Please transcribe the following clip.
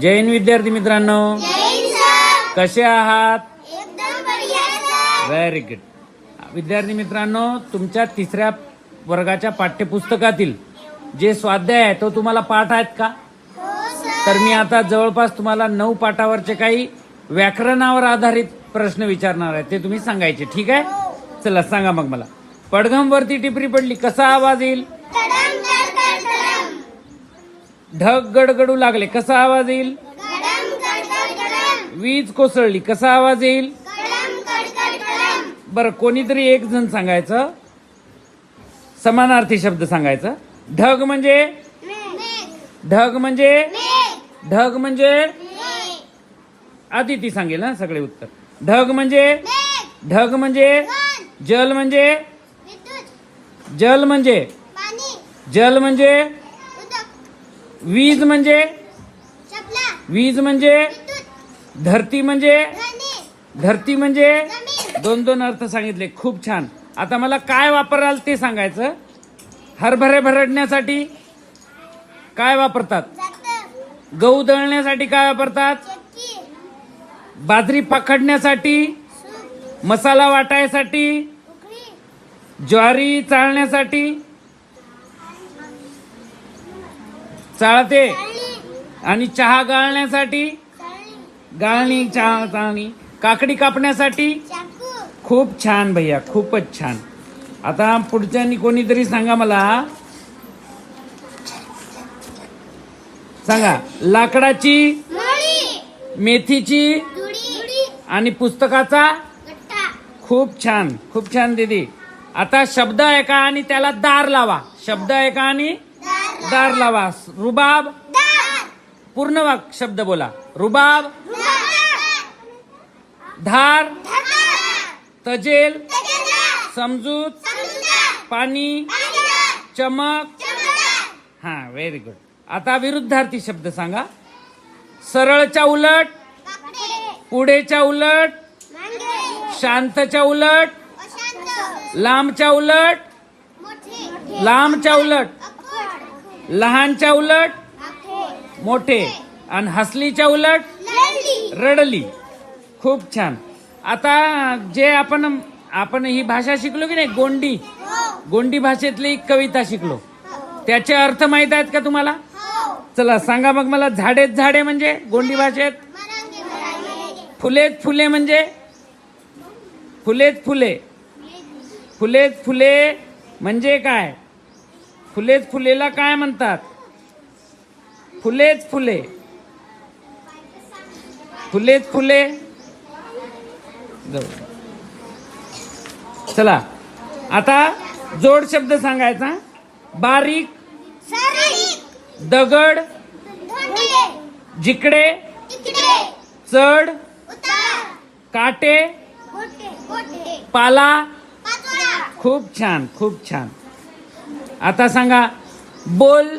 जैन विद्यार्थी मित्रांनो. कसे आहात? व्हेरी गुड विद्यार्थी मित्रांनो तुमच्या तिसऱ्या वर्गाच्या पाठ्यपुस्तकातील जे स्वाध्याय आहे तो तुम्हाला पाठ आहेत का? तर मी आता जवळपास तुम्हाला नऊ पाठावरचे काही व्याकरणावर आधारित प्रश्न विचारणार आहे ते तुम्ही सांगायचे. ठीक आहे? चला सांगा मग मला. पडघम वरती टिपरी पडली कसा आवाज येईल? ढग गडगडू लागले. कसा आवाज येईल? वीज कोसळली. कसा आवाज येईल? बरं कोणीतरी एक जण सांगायचं. समानार्थी शब्द सांगायचं. ढग म्हणजे? ढग म्हणजे? ढग म्हणजे? आदिती सांगेल ना सगळे उत्तर. ढग म्हणजे? ढग म्हणजे? जल. म्हणजे? जल म्हणजे? जल म्हणजे? वीज म्हणजे? वीज म्हणजे? धरती म्हणजे? धरती म्हणजे? दोन दोन अर्थ सांगितले. खूप छान. आता मला काय वापराल ते सांगायचं. हरभरे भरडण्यासाठी काय वापरतात? गहू दळण्यासाठी काय वापरतात? बाजरी पकडण्यासाठी मसाला वाटायसाठी? ज्वारी चाळण्यासाठी? चाळते. आणि चहा गाळण्यासाठी? गाळणी चहा चाळणी. काकडी कापण्यासाठी? खूप छान भैया खूपच छान. आता पुढच्यानी कोणीतरी सांगा मला. सांगा लाकडाची मेथीची आणि पुस्तकाचा? खूप छान खूप छान दीदी. आता शब्द ऐका आणि त्याला दार लावा. शब्द ऐका आणि दार लावा रुबाब. पूर्ण वाक शब्द बोला. रुबाब. धार. तजेल. समजूत. पाणी. चमक. हा व्हेरी गुड आता विरुद्धार्थी शब्द सांगा. सरळच्या उलट. पुढेच्या उलट. शांतच्या उलट. लांबच्या उलट. लांबच्या उलट. लहानच्या उलट मोठे. आणि हसलीच्या उलट रडली. खूप छान. आता जे आपण आपण ही भाषा शिकलो की नाही गोंडी. गोंडी भाषेतली कविता शिकलो. त्याचे अर्थ माहीत आहेत का तुम्हाला? चला सांगा मग मला झाडेच झाडे म्हणजे गोंडी भाषेत? फुलेच फुले म्हणजे? फुलेच फुले. फुलेच फुले म्हणजे काय? फुलेत फुलेला काय म्हणतात? फुलेच फुले. फुलेत फुले. जाऊ. चला. आता जोड शब्द सांगायचा. बारीक दगड जिकडे चढ काटे पाला. खूप छान खूप छान. आता सांगा बोल.